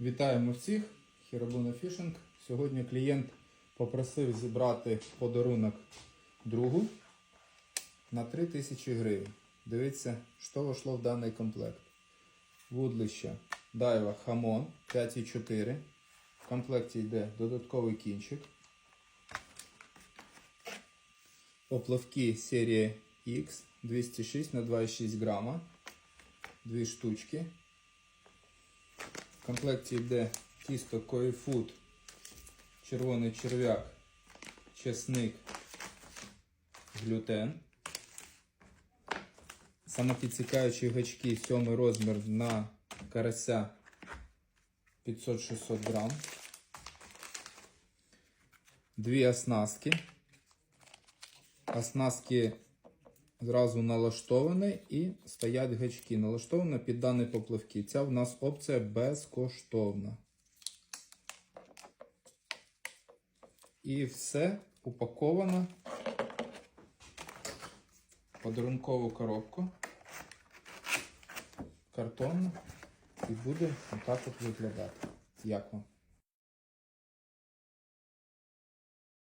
Вітаємо всіх! Хірабуна Фішинг. Сьогодні клієнт попросив зібрати подарунок другу на 3000 гривень. Дивіться, що війшло в даний комплект. Вудлище Дайва Хамон 5,4. В комплекті йде додатковий кінчик. Поплавки серії X 206 на 2,6 грама. Дві штучки. Комплекті йде тісто коїфуд, червоний черв'як, чесник, глютен. Самопідсікаючі гачки, сьомий розмір на карася 500-600 грам. Дві оснастки. Оснастки зразу налаштовані і стоять гачки. Налаштовано під дані поплавки. Ця в нас опція безкоштовна. І все упаковано в подарункову коробку. Картонну. І буде отак от виглядати. Як вам?